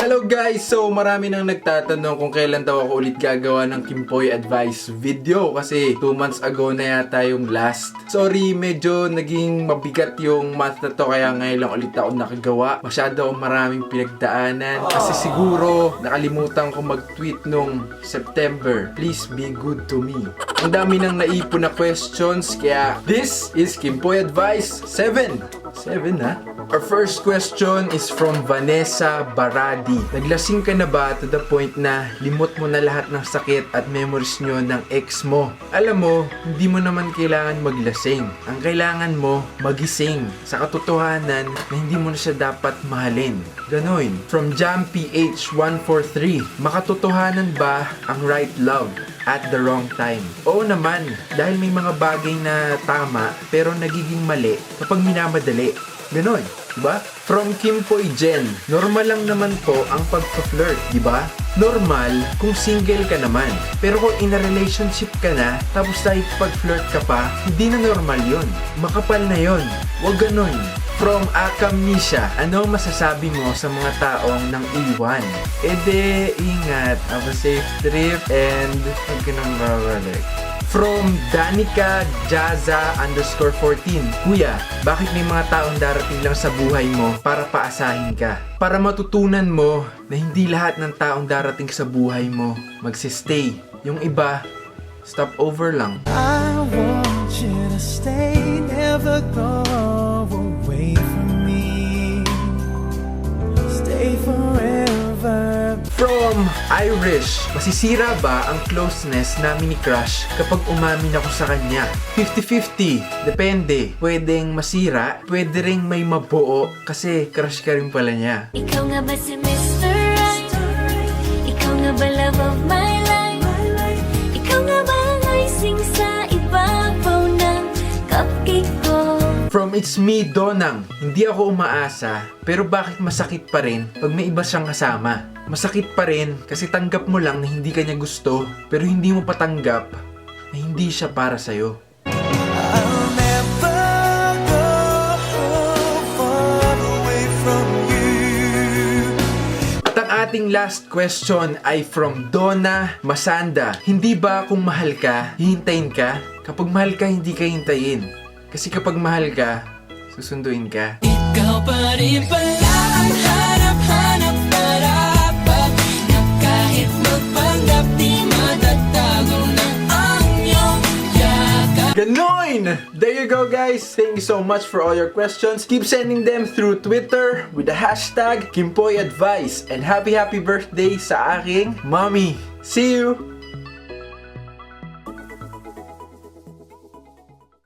Hello guys! So marami nang nagtatanong kung kailan daw ako ulit gagawa ng Kimpoy Advice video kasi 2 months ago na yata yung last. Sorry, medyo naging mabigat yung month na to kaya ngayon lang ulit ako nakagawa. Masyado akong maraming pinagdaanan kasi siguro nakalimutan ko mag-tweet nung September. Please be good to me. Ang dami nang naipon na questions kaya this is Kimpoy Advice 7. 7 ha? Our first question is from Vanessa Baradi. Naglasing ka na ba to the point na limot mo na lahat ng sakit at memories nyo ng ex mo? Alam mo, hindi mo naman kailangan maglasing. Ang kailangan mo, magising sa katotohanan na hindi mo na siya dapat mahalin. Ganoin. From Jam PH143, makatotohanan ba ang right love? At the wrong time. Oo naman, dahil may mga bagay na tama pero nagiging mali kapag minamadali. Ganon, di ba? From Kim Poy Jen, normal lang naman po ang pagpa-flirt, di ba? Normal kung single ka naman. Pero kung in a relationship ka na, tapos dahil pag-flirt ka pa, hindi na normal yon. Makapal na yon. Huwag ganon. From Akam Nisha, ano masasabi mo sa mga taong nang iwan? E de, ingat, have a safe trip, and huwag ka nang babalik. From Danica Jaza underscore 14 Kuya, bakit may mga taong darating lang sa buhay mo para paasahin ka? Para matutunan mo na hindi lahat ng taong darating sa buhay mo magsistay. Yung iba, stop over lang. I want you to stay, never go From Irish, masisira ba ang closeness namin ni Crush kapag umamin ako sa kanya? 50-50, depende. Pwedeng masira, pwede ring may mabuo kasi crush ka rin pala niya. Ikaw nga ba si Mr. Right? Ikaw nga ba love of my life? Ikaw nga ba ang icing sa ibabaw ng cupcake ko? From It's Me, Donang, hindi ako umaasa, pero bakit masakit pa rin pag may iba siyang kasama? Masakit pa rin kasi tanggap mo lang na hindi kanya gusto, pero hindi mo patanggap na hindi siya para sa'yo. Ating last question ay from Donna Masanda. Hindi ba kung mahal ka, hihintayin ka? Kapag mahal ka, hindi ka hintayin. Kasi kapag mahal ka, susunduin ka. Ikaw pa rin pala ang Ganoin! There you go guys! Thank you so much for all your questions. Keep sending them through Twitter with the hashtag KimpoyAdvice. And happy happy birthday sa aking mommy. See you!